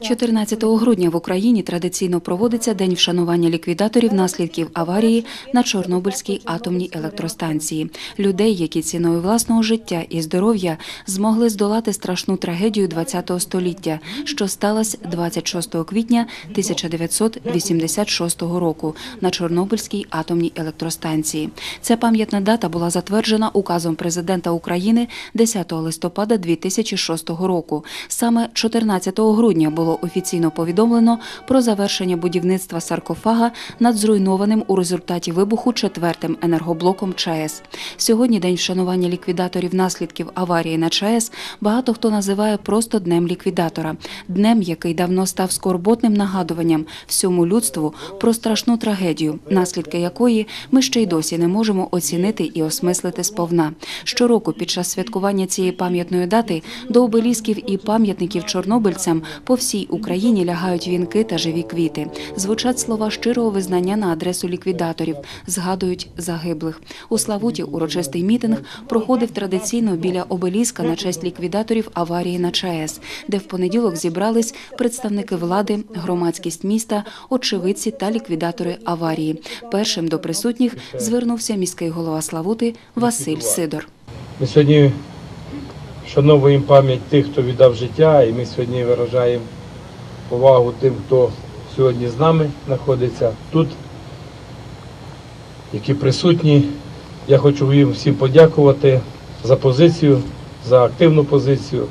14 грудня в Україні традиційно проводиться день вшанування ліквідаторів наслідків аварії на Чорнобильській атомній електростанції. Людей, які ціною власного життя і здоров'я змогли здолати страшну трагедію ХХ століття, що сталася 26 квітня 1986 року на Чорнобильській атомній електростанції. Ця пам'ятна дата була затверджена указом президента України 10 листопада 2006 року. Саме 14 грудня було офіційно повідомлено про завершення будівництва саркофага над зруйнованим у результаті вибуху четвертим енергоблоком ЧАЕС. Сьогодні день вшанування ліквідаторів наслідків аварії на ЧАЕС багато хто називає просто днем ліквідатора, днем, який давно став скорботним нагадуванням всьому людству про страшну трагедію, наслідки якої ми ще й досі не можемо оцінити і осмислити сповна. Щороку під час святкування цієї пам'ятної дати до обелісків і пам'ятників чорнобильцям по всій Україні лягають вінки та живі квіти. Звучать слова щирого визнання на адресу ліквідаторів, згадують загиблих. У Славуті урочистий мітинг проходив традиційно біля обеліска на честь ліквідаторів аварії на ЧАЕС, де в понеділок зібрались представники влади, громадськість міста, очевидці та ліквідатори аварії. Першим до присутніх звернувся міський голова Славути Василь Сидор. Ми сьогодні вшановуємо пам'ять тих, хто віддав життя, і ми сьогодні виражаємо повагу тим, хто сьогодні з нами знаходиться тут, які присутні. Я хочу їм всім подякувати за позицію, за активну позицію.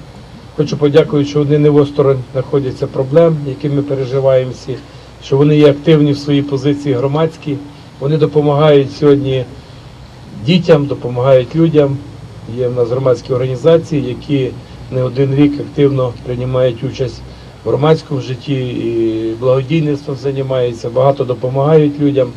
Хочу подякувати, що вони не в осторонь знаходяться проблем, які ми переживаємо всі, що вони є активні в своїй позиції громадські. Вони допомагають сьогодні дітям, допомагають людям. Є в нас громадські організації, які не один рік активно приймають участь в громадському житті і благодійництвом займаються, багато допомагають людям.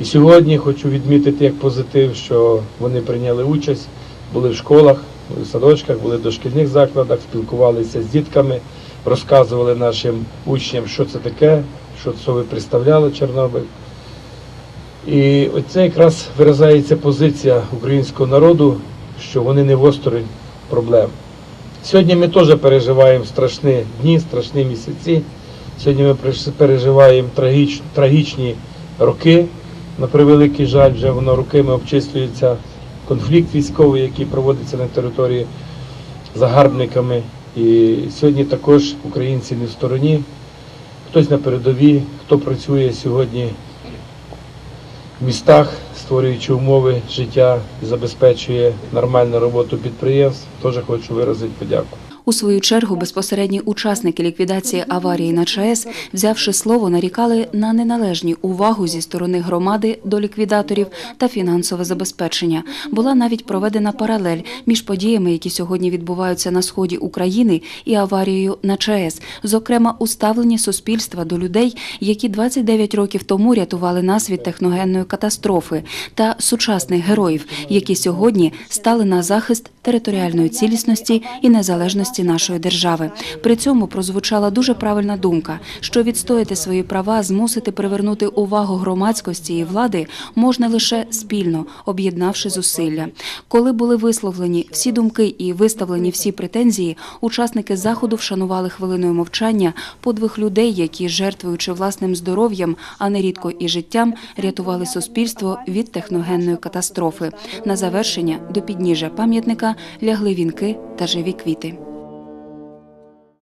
І сьогодні хочу відмітити як позитив, що вони прийняли участь, були в школах, в садочках, були в дошкільних закладах, спілкувалися з дітками, розказували нашим учням, що це таке, що ви представляли Чорнобиль. І оце якраз виражається позиція українського народу, що вони не осторонь проблем. Сьогодні ми теж переживаємо страшні дні, страшні місяці. Сьогодні ми переж- переживаємо трагіч, трагічні роки. На превеликий жаль, вже воно роками обчислюється конфлікт військовий, який проводиться на території загарбниками. І сьогодні також українці не в стороні. Хтось на передовій, хто працює сьогодні містах, створюючи умови життя і забезпечує нормальну роботу підприємств, теж хочу виразити подяку. У свою чергу безпосередні учасники ліквідації аварії на ЧАЕС, взявши слово, нарікали на неналежні увагу зі сторони громади до ліквідаторів та фінансове забезпечення. Була навіть проведена паралель між подіями, які сьогодні відбуваються на сході України, і аварією на ЧАЕС, зокрема у ставленні суспільства до людей, які 29 років тому рятували нас від техногенної катастрофи, та сучасних героїв, які сьогодні стали на захист територіальної цілісності і незалежності нашої держави. При цьому прозвучала дуже правильна думка, що відстояти свої права, змусити привернути увагу громадськості і влади можна лише спільно, об'єднавши зусилля. Коли були висловлені всі думки і виставлені всі претензії, учасники заходу вшанували хвилиною мовчання подвиг людей, які, жертвуючи власним здоров'ям, а нерідко і життям, рятували суспільство від техногенної катастрофи. На завершення до підніжжя пам'ятника лягли вінки та живі квіти.